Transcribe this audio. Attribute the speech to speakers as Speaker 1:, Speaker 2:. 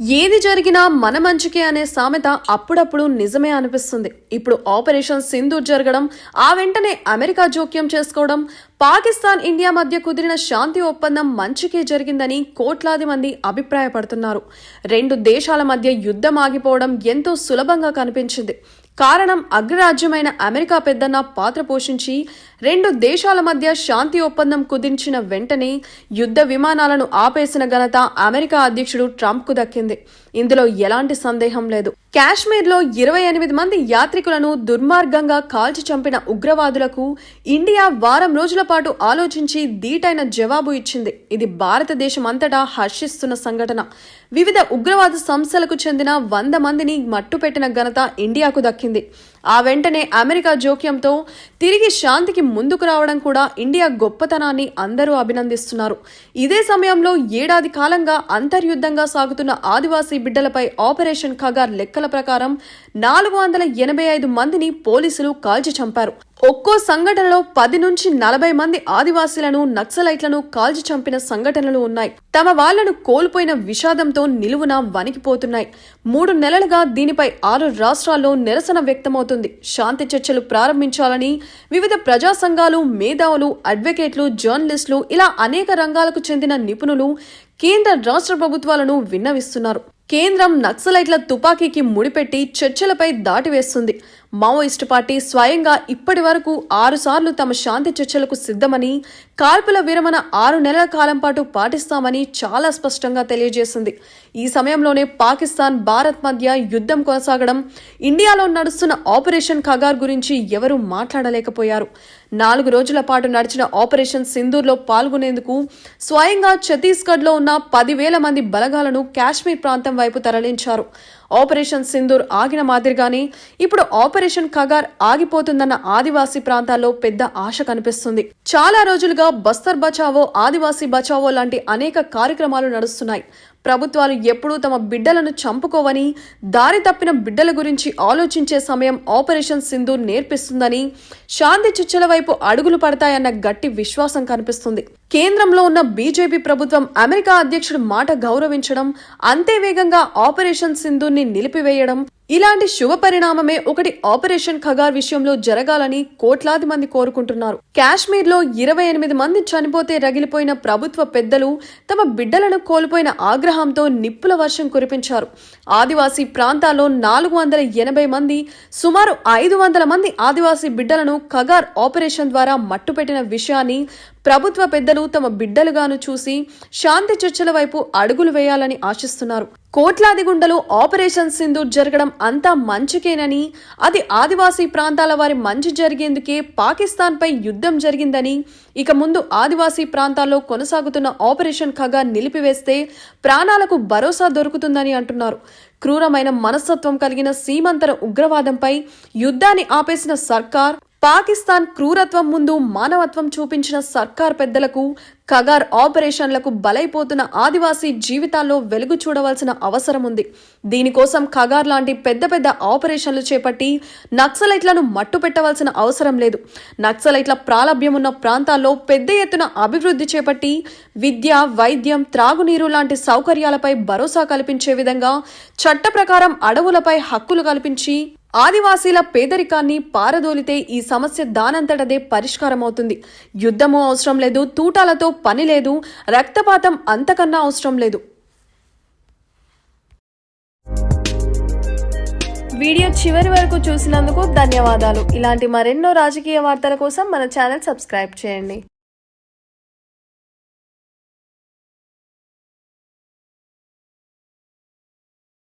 Speaker 1: ఏది జరిగినా మన మంచికే అనే సామెత అప్పుడప్పుడు నిజమే అనిపిస్తుంది. ఇప్పుడు ఆపరేషన్ సింధూర్ జరగడం ఆ వెంటనే అమెరికా జోక్యం చేసుకోవడం పాకిస్తాన్ ఇండియా మధ్య కుదిరిన శాంతి ఒప్పందం మంచికే జరిగిందని కోట్లాది మంది అభిప్రాయపడుతున్నారు. రెండు దేశాల మధ్య యుద్ధం ఆగిపోవడం ఎంతో సులభంగా కనిపించింది. కారణం అగ్రరాజ్యమైన అమెరికా పెద్దన్న పాత్ర పోషించి రెండు దేశాల మధ్య శాంతి ఒప్పందం కుదించిన వెంటనే యుద్ధ విమానాలను ఆపేసిన ఘనత అమెరికా అధ్యక్షుడు ట్రంప్కు దక్కింది. ఇందులో ఎలాంటి సందేహం లేదు. కాశ్మీర్లో ఇరవై ఎనిమిది మంది యాత్రికులను దుర్మార్గంగా కాల్చి చంపిన ఉగ్రవాదులకు ఇండియా వారం రోజుల పాటు ఆలోచించి దీటైన జవాబు ఇచ్చింది. ఇది భారతదేశం అంతటా హర్షిస్తున్న సంఘటన. వివిధ ఉగ్రవాద సంస్థలకు చెందిన వంద మందిని మట్టుపెట్టిన ఘనత ఇండియాకు దక్కింది. ఆ వెంటనే అమెరికా జోక్యంతో తిరిగి శాంతికి ముందుకు రావడం కూడా ఇండియా గొప్పతనాన్ని అందరూ అభినందిస్తున్నారు. ఇదే సమయంలో ఏడాది కాలంగా అంతర్యుద్ధంగా సాగుతున్న ఆదివాసీ బిడ్డలపై ఆపరేషన్ ఖగార్ లెక్కల ప్రకారం నాలుగు వందల ఎనభై ఐదు మందిని పోలీసులు కాల్చి చంపారు. ఒక్కో సంఘటనలో పది నుంచి నలభై మంది ఆదివాసీలను నక్సలైట్లను కాల్చి చంపిన సంఘటనలు ఉన్నాయి. తమ వాళ్ళను కోల్పోయిన విషాదంతో నిలువున వణికిపోతున్నాయి. మూడు నెలలుగా దీనిపై ఆరు రాష్ట్రాల్లో నిరసన వ్యక్తమవుతుంది. శాంతి చర్చలు ప్రారంభించాలని వివిధ ప్రజా సంఘాలు మేధావులు అడ్వకేట్లు జర్నలిస్టులు ఇలా అనేక రంగాలకు చెందిన నిపుణులు కేంద్ర రాష్ట్ర ప్రభుత్వాలను విన్నవిస్తున్నారు. కేంద్రం నక్సలైట్ల తుపాకీకి ముడిపెట్టి చర్చలపై దాటివేస్తుంది. మావోయిస్టు పార్టీ స్వయంగా ఇప్పటి వరకు ఆరుసార్లు తమ శాంతి చర్చలకు సిద్ధమని కాల్పుల విరమణ ఆరు నెలల కాలం పాటు పాటిస్తామని చాలా స్పష్టంగా తెలియజేసింది. ఈ సమయంలోనే పాకిస్తాన్ భారత్ మధ్య యుద్ధం కొనసాగడం ఇండియాలో నడుస్తున్న ఆపరేషన్ ఖగార్ గురించి ఎవరూ మాట్లాడలేకపోయారు. నాలుగు రోజుల పాటు నడిచిన ఆపరేషన్ సింధూర్లో పాల్గొనేందుకు స్వయంగా ఛత్తీస్గఢ్లో ఉన్న పదివేల మంది బలగాలను కాశ్మీర్ ప్రాంతం వైపు తరలించారు. ఆపరేషన్ సింధూర్ ఆగిన మాదిరిగానే ఇప్పుడు ఆపరేషన్ కగార్ ఆగిపోతుందన్న ఆదివాసీ ప్రాంతాల్లో పెద్ద ఆశ కనిపిస్తుంది. చాలా రోజులుగా బస్తర్ బచావో ఆదివాసీ బచావో లాంటి అనేక కార్యక్రమాలు నడుస్తున్నాయి. ప్రభుత్వాలు ఎప్పుడూ తమ బిడ్డలను చంపుకోవని దారి తప్పిన బిడ్డల గురించి ఆలోచించే సమయం ఆపరేషన్ సింధు నేర్పిస్తుందని శాంతి చర్చల వైపు అడుగులు పడతాయన్న గట్టి విశ్వాసం కనిపిస్తుంది. కేంద్రంలో ఉన్న బీజేపీ ప్రభుత్వం అమెరికా అధ్యక్షుడు మాట గౌరవించడం అంతే వేగంగా ఆపరేషన్ సింధుని నిలిపివేయడం ఇలాంటి శుభ పరిణామమే ఒకటి ఆపరేషన్ ఖగార్ విషయంలో జరగాలని కోట్లాది మంది కోరుకుంటున్నారు. కాశ్మీర్లో ఇరవై ఎనిమిది మంది చనిపోతే రగిలిపోయిన ప్రభుత్వ పెద్దలు తమ బిడ్డలను కోల్పోయిన ఆగ్రహంతో నిప్పుల వర్షం కురిపించారు. ఆదివాసీ ప్రాంతాల్లో నాలుగు వందల ఎనభై మంది సుమారు ఐదు వందల మంది ఆదివాసీ బిడ్డలను ఖగార్ ఆపరేషన్ ద్వారా మట్టుపెట్టిన విషయాన్ని ప్రభుత్వ పెద్దలు తమ బిడ్డలుగాను చూసి శాంతి చర్చల వైపు అడుగులు వేయాలని ఆశిస్తున్నారు. కోట్లాది గుండెలు ఆపరేషన్ సింధూర్ జరగడం అంతా మంచికేనని అది ఆదివాసీ ప్రాంతాల వారి మంచి జరిగేందుకే పాకిస్తాన్పై యుద్ధం జరిగిందని ఇక ముందు ఆదివాసీ ప్రాంతాల్లో కొనసాగుతున్న ఆపరేషన్ ఖగా నిలిపివేస్తే ప్రాణాలకు భరోసా దొరుకుతుందని అంటున్నారు. క్రూరమైన మనస్తత్వం కలిగిన సీమంతర ఉగ్రవాదంపై యుద్ధాన్ని ఆపేసిన సర్కార్ పాకిస్తాన్ క్రూరత్వం ముందు మానవత్వం చూపించిన సర్కార్ పెద్దలకు కగార్ ఆపరేషన్లకు బలైపోతున్న ఆదివాసీ జీవితాల్లో వెలుగు చూడవలసిన అవసరం ఉంది దీనికోసం ఖగార్ లాంటి పెద్ద పెద్ద ఆపరేషన్లు చేపట్టి నక్సలైట్లను మట్టు పెట్టవలసిన అవసరం లేదు. నక్సలైట్ల ప్రాలభ్యం ఉన్న ప్రాంతాల్లో పెద్ద ఎత్తున అభివృద్ధి చేపట్టి విద్య వైద్యం త్రాగునీరు లాంటి సౌకర్యాలపై భరోసా కల్పించే విధంగా చట్ట ప్రకారం అడవులపై హక్కులు కల్పించి ఆదివాసీల పేదరికాన్ని పారదోలితే ఈ సమస్య దానంతటదే పరిష్కారమవుతుంది. యుద్ధము అవసరం లేదు తూటాలతో పని లేదు రక్తపాతం అంతకన్నా అవసరం లేదు. వీడియో చివరి వరకు చూసినందుకు ధన్యవాదాలు. ఇలాంటి మరెన్నో రాజకీయ వార్తల కోసం మన ఛానల్ సబ్స్క్రైబ్ చేయండి.